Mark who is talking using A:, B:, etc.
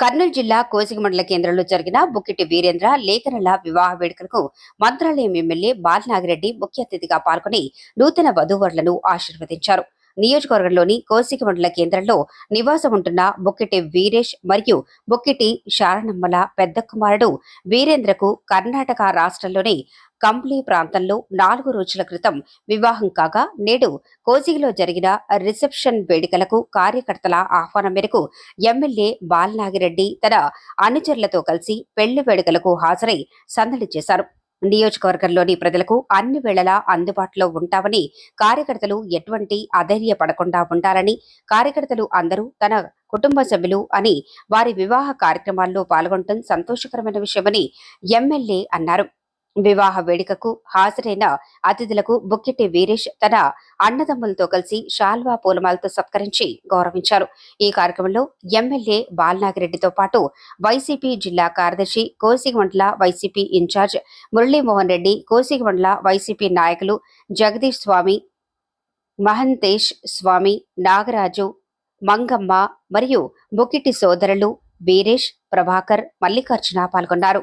A: కర్నూలు జిల్లా కోసిగ మండల కేంద్రంలో జరిగిన బుక్కిటి వీరేంద్ర లేఖనల వివాహ వేడుకలకు మంత్రాలయం ఎమ్మెల్యే బాలనాగిరెడ్డి ముఖ్య అతిథిగా పాల్గొని నూతన వధూవరులను ఆశీర్వదించారు. నియోజకవర్గంలోని కోసిక మండల కేంద్రంలో నివాసం ఉంటున్న బుక్కిటి వీరేష్ మరియు బుక్కిటి శారణమ్మల పెద్ద కుమారుడు వీరేంద్రకు కర్ణాటక రాష్ట్రంలోని కంప్లీ ప్రాంతంలో నాలుగు రోజుల క్రితం వివాహం కాగా నేడు కోజీలో జరిగిన రిసెప్షన్ వేడుకలకు కార్యకర్తల ఆహ్వానం మేరకు ఎమ్మెల్యే బాలనాగిరెడ్డి తన అనుచరులతో కలిసి పెళ్ళి వేడుకలకు హాజరై సందడి చేశారు. నియోజకవర్గంలోని ప్రజలకు అన్ని వేళలా అందుబాటులో ఉంటామని కార్యకర్తలు ఎటువంటి అధైర్యపడకుండా ఉండాలని కార్యకర్తలు అందరూ తన కుటుంబ సభ్యులు అని వారి వివాహ కార్యక్రమాల్లో పాల్గొనడం సంతోషకరమైన విషయమని ఎమ్మెల్యే అన్నారు. వివాహ వేడుకకు హాజరైన అతిథులకు బుక్కిటి వీరేష్ తన అన్నదమ్ములతో కలిసి షాల్వా పూలమాలతో సత్కరించి గౌరవించారు. ఈ కార్యక్రమంలో ఎమ్మెల్యే బాలనాగిరెడ్డితో పాటు వైసీపీ జిల్లా కార్యదర్శి కోసిగమండల వైసీపీ ఇన్ఛార్జ్ మురళీమోహన్ రెడ్డి కోసిగమండల వైసీపీ నాయకులు జగదీష్ స్వామి మహంతేష్ స్వామి నాగరాజు మంగమ్మ మరియు బుక్కిటి సోదరులు వీరేష్ ప్రభాకర్ మల్లికార్జున పాల్గొన్నారు.